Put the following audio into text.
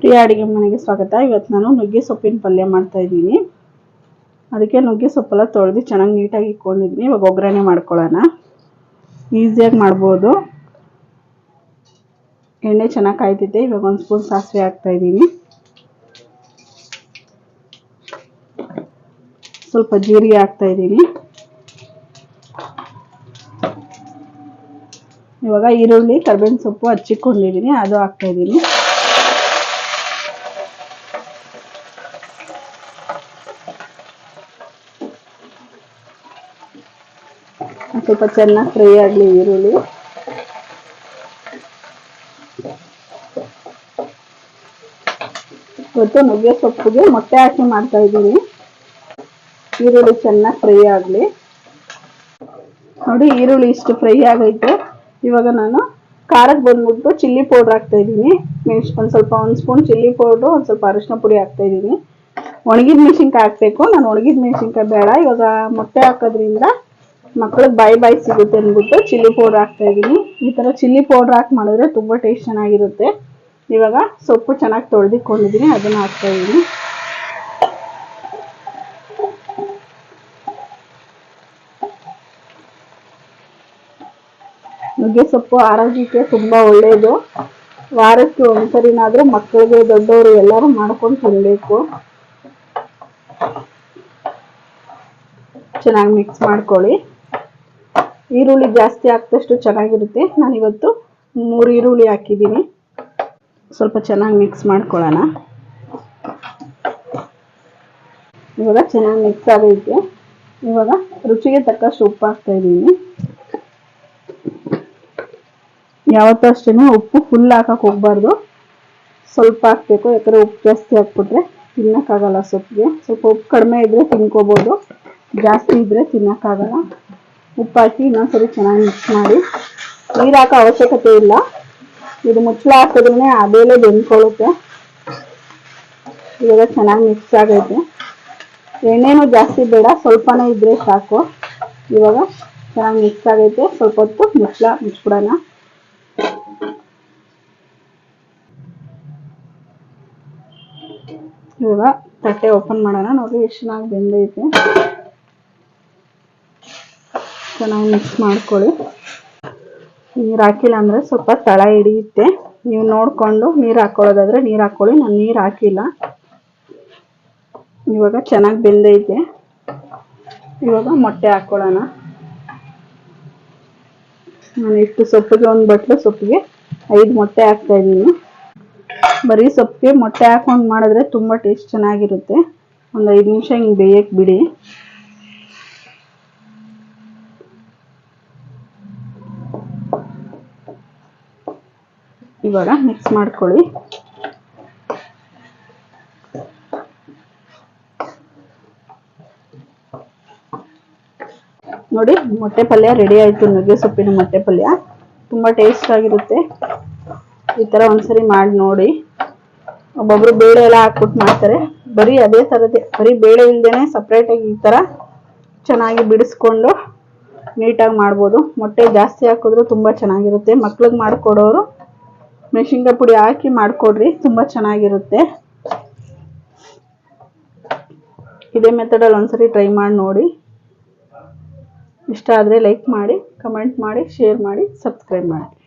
ಪ್ರಿಯ ಅಡುಗೆ ಮನೆಗೆ ಸ್ವಾಗತ. ಇವತ್ತು ನಾನು ನುಗ್ಗೆ ಸೊಪ್ಪಿನ ಪಲ್ಯ ಮಾಡ್ತಾ ಇದ್ದೀನಿ. ಅದಕ್ಕೆ ನುಗ್ಗೆ ಸೊಪ್ಪೆಲ್ಲ ತೊಳೆದು ಚೆನ್ನಾಗಿ ನೀಟಾಗಿ ಇಟ್ಕೊಂಡಿದ್ದೀನಿ. ಇವಾಗ ಒಗ್ಗರಣೆ ಮಾಡ್ಕೊಳ್ಳೋಣ. ಈಸಿಯಾಗಿ ಮಾಡ್ಬೋದು. ಎಣ್ಣೆ ಚೆನ್ನಾಗಿ ಕಾಯ್ತಿದ್ದೆ. ಇವಾಗ ಒಂದು ಸ್ಪೂನ್ ಸಾಸಿವೆ ಹಾಕ್ತಾ ಇದ್ದೀನಿ. ಸ್ವಲ್ಪ ಜೀರಿಗೆ ಹಾಕ್ತಾ ಇದ್ದೀನಿ. ಇವಾಗ ಈರುಳ್ಳಿ, ಕರ್ಬೇವಿನ ಸೊಪ್ಪು ಹಚ್ಚಿಕೊಂಡಿದ್ದೀನಿ. ಅದು ಹಾಕ್ತಾ ಇದ್ದೀನಿ. ಸ್ವಲ್ಪ ಚೆನ್ನಾಗಿ ಫ್ರೈ ಆಗಲಿ, ಈರುಳ್ಳಿ. ಇವತ್ತು ನುಗ್ಗೆ ಸೊಪ್ಪಿಗೆ ಮೊಟ್ಟೆ ಹಾಕಿ ಮಾಡ್ತಾ ಇದ್ದೀನಿ. ಈರುಳ್ಳಿ ಚೆನ್ನಾಗಿ ಫ್ರೈ ಆಗಲಿ. ನೋಡಿ, ಈರುಳ್ಳಿ ಇಷ್ಟು ಫ್ರೈ ಆಗೈತೆ ಇವಾಗ ನಾನು ಖಾರಕ್ಕೆ ಬಂದ್ಬಿಟ್ಟು ಚಿಲ್ಲಿ ಪೌಡ್ರ್ ಹಾಕ್ತಾ ಇದ್ದೀನಿ. ಒಂದು ಸ್ವಲ್ಪ ಒಂದು ಸ್ಪೂನ್ ಚಿಲ್ಲಿ ಪೌಡ್ರು ಒಂದು ಸ್ವಲ್ಪ ಅರಿಶಿನ ಪುಡಿ ಹಾಕ್ತಾ ಇದ್ದೀನಿ. ಒಣಗಿದ ಮೆಣಸಿನ್ಕಾಯಿ ಹಾಕಬೇಕು. ನಾನು ಒಣಗಿದ ಮೆಣಸಿನ್ಕಾಯಿ ಬೇಡ. ಇವಾಗ ಮೊಟ್ಟೆ ಹಾಕೋದ್ರಿಂದ ಮಕ್ಳಿಗೆ ಬಾಯಿ ಬಾಯಿ ಸಿಗುತ್ತೆ ಅಂದ್ಬಿಟ್ಟು ಚಿಲ್ಲಿ ಪೌಡರ್ ಹಾಕ್ತಾ ಇದ್ದೀನಿ. ಈ ಥರ ಚಿಲ್ಲಿ ಪೌಡರ್ ಹಾಕಿ ಮಾಡಿದ್ರೆ ತುಂಬ ಟೇಸ್ಟ್ ಚೆನ್ನಾಗಿರುತ್ತೆ. ಇವಾಗ ಸೊಪ್ಪು ಚೆನ್ನಾಗಿ ತೊಳೆದಿಕೊಂಡಿದ್ದೀನಿ, ಅದನ್ನು ಹಾಕ್ತಾ ಇದ್ದೀನಿ. ನುಗ್ಗೆ ಸೊಪ್ಪು ಆರೋಗ್ಯಕ್ಕೆ ತುಂಬ ಒಳ್ಳೆಯದು ವಾರಕ್ಕೆ ಒಂದ್ಸರಿನಾದರೂ ಮಕ್ಕಳಿಗೆ ದೊಡ್ಡವರು ಎಲ್ಲರೂ ಮಾಡ್ಕೊಂಡು ತಿನ್ನಬೇಕು ಚೆನ್ನಾಗಿ ಮಿಕ್ಸ್ ಮಾಡ್ಕೊಳ್ಳಿ. ಈರುಳ್ಳಿ ಜಾಸ್ತಿ ಹಾಕಿದಷ್ಟು ಚೆನ್ನಾಗಿರುತ್ತೆ. ನಾನಿವತ್ತು ಮೂರು ಈರುಳ್ಳಿ ಹಾಕಿದ್ದೀನಿ. ಸ್ವಲ್ಪ ಚೆನ್ನಾಗಿ ಮಿಕ್ಸ್ ಮಾಡ್ಕೊಳ್ಳೋಣ. ಇವಾಗ ಚೆನ್ನಾಗಿ ಮಿಕ್ಸ್ ಆಗೈತೆ. ಇವಾಗ ರುಚಿಗೆ ತಕ್ಕಷ್ಟು ಉಪ್ಪು ಹಾಕ್ತಾ ಇದ್ದೀನಿ. ಯಾವತ್ತೂ ಅಷ್ಟೇ ಉಪ್ಪು ಫುಲ್ ಹಾಕಕ್ಕೆ ಹೋಗ್ಬಾರ್ದು. ಸ್ವಲ್ಪ ಹಾಕ್ಬೇಕು, ಯಾಕಂದರೆ ಉಪ್ಪು ಜಾಸ್ತಿ ಹಾಕ್ಬಿಟ್ರೆ ತಿನ್ನೋಕ್ಕಾಗಲ್ಲ ಸೊಪ್ಪಿಗೆ. ಸ್ವಲ್ಪ ಉಪ್ಪು ಕಡಿಮೆ ಇದ್ದರೆ ತಿನ್ಕೋಬೋದು, ಜಾಸ್ತಿ ಇದ್ದರೆ ತಿನ್ನೋಕ್ಕಾಗಲ್ಲ. ಉಪ್ಪು ಹಾಕಿ ಇನ್ನೊಂದ್ಸರಿ ಚೆನ್ನಾಗಿ ಮಿಕ್ಸ್ ಮಾಡಿ. ನೀರು ಹಾಕೋ ಅವಶ್ಯಕತೆ ಇಲ್ಲ. ಇದು ಮುಚ್ಚಳ ಹಾಕಿದ್ರೆ ಬೇಳೆ ಬೆಂದ್ಕೊಳ್ಳುತ್ತೆ. ಇವಾಗ ಚೆನ್ನಾಗಿ ಮಿಕ್ಸ್ ಆಗೈತೆ. ಎಣ್ಣೆನೂ ಜಾಸ್ತಿ ಬೇಡ, ಸ್ವಲ್ಪನೇ ಇದ್ರೆ ಸಾಕು. ಇವಾಗ ಚೆನ್ನಾಗಿ ಮಿಕ್ಸ್ ಆಗೈತೆ. ಸ್ವಲ್ಪ ಹೊತ್ತು ಮುಚ್ಚಳ ಮುಚ್ಬಿಡೋಣ ಇವಾಗ ತಟ್ಟೆ ಓಪನ್ ಮಾಡೋಣ. ನೋಡಿ ಎಷ್ಟು ಚೆನ್ನಾಗಿ ಬೆಂದೈತೆ. ಚೆನ್ನಾಗಿ ಮಿಕ್ಸ್ ಮಾಡ್ಕೊಳ್ಳಿ. ನೀರು ಹಾಕಿಲ್ಲ ಅಂದರೆ ಸ್ವಲ್ಪ ತಳ ಹಿಡಿಯುತ್ತೆ. ನೀವು ನೋಡಿಕೊಂಡು ನೀರು ಹಾಕ್ಕೊಳ್ಳೋದಾದರೆ ನೀರು ಹಾಕ್ಕೊಳ್ಳಿ ನಾನು ನೀರು ಹಾಕಿಲ್ಲ. ಇವಾಗ ಚೆನ್ನಾಗಿ ಬೆಂದೈತೆ. ಇವಾಗ ಮೊಟ್ಟೆ ಹಾಕ್ಕೊಳ್ಳೋಣ ನಾನು ಇಷ್ಟು ಸೊಪ್ಪಿಗೆ, ಒಂದು ಬಟ್ಲು ಸೊಪ್ಪಿಗೆ, ಐದು ಮೊಟ್ಟೆ ಹಾಕ್ತಾ ಇದ್ದೀನಿ. ಬರೀ ಸೊಪ್ಪಿಗೆ ಮೊಟ್ಟೆ ಹಾಕೊಂಡು ಮಾಡಿದ್ರೆ ತುಂಬ ಟೇಸ್ಟ್ ಚೆನ್ನಾಗಿರುತ್ತೆ. ಒಂದು ಐದು ನಿಮಿಷ ಹಿಂಗೆ ಬೇಯಕ್ಕೆ ಬಿಡಿ. ಇವಾಗ ಮಿಕ್ಸ್ ಮಾಡ್ಕೊಳ್ಳಿ. ನೋಡಿ, ಮೊಟ್ಟೆ ಪಲ್ಯ ರೆಡಿ ಆಯಿತು. ನುಗ್ಗೆ ಸೊಪ್ಪಿನ ಮೊಟ್ಟೆ ಪಲ್ಯ. ತುಂಬ ಟೇಸ್ಟ್ ಆಗಿರುತ್ತೆ. ಈ ಥರ ಒಂದ್ಸರಿ ಮಾಡಿ ನೋಡಿ. ಒಬ್ಬೊಬ್ರು ಬೇಳೆ ಎಲ್ಲ ಹಾಕ್ಬಿಟ್ಟು ಮಾಡ್ತಾರೆ. ಬರೀ ಅದೇ ಥರದೇ ಬರೀ ಬೇಳೆ ಇಲ್ದೇನೆ ಸಪ್ರೇಟಾಗಿ ಈ ಥರ ಚೆನ್ನಾಗಿ ಬಿಡಿಸ್ಕೊಂಡು ನೀಟಾಗಿ ಮಾಡ್ಬೋದು. ಮೊಟ್ಟೆ ಜಾಸ್ತಿ ಹಾಕಿದ್ರು ತುಂಬ ಚೆನ್ನಾಗಿರುತ್ತೆ. ಮಕ್ಳಿಗೆ ಮಾಡಿಕೊಡೋರು ಮೆಣಸಿನ್ಕಾಯಿ ಪುಡಿ ಹಾಕಿ ಮಾಡಿಕೊಡ್ರಿ, ತುಂಬ ಚೆನ್ನಾಗಿರುತ್ತೆ. ಇದೇ ಮೆಥಡಲ್ಲಿ ಒಂದ್ಸರಿ ಟ್ರೈ ಮಾಡಿ ನೋಡಿ. ಇಷ್ಟ ಆದರೆ ಲೈಕ್ ಮಾಡಿ ಕಮೆಂಟ್ ಮಾಡಿ ಶೇರ್ ಮಾಡಿ ಸಬ್ಸ್ಕ್ರೈಬ್ ಮಾಡಿ.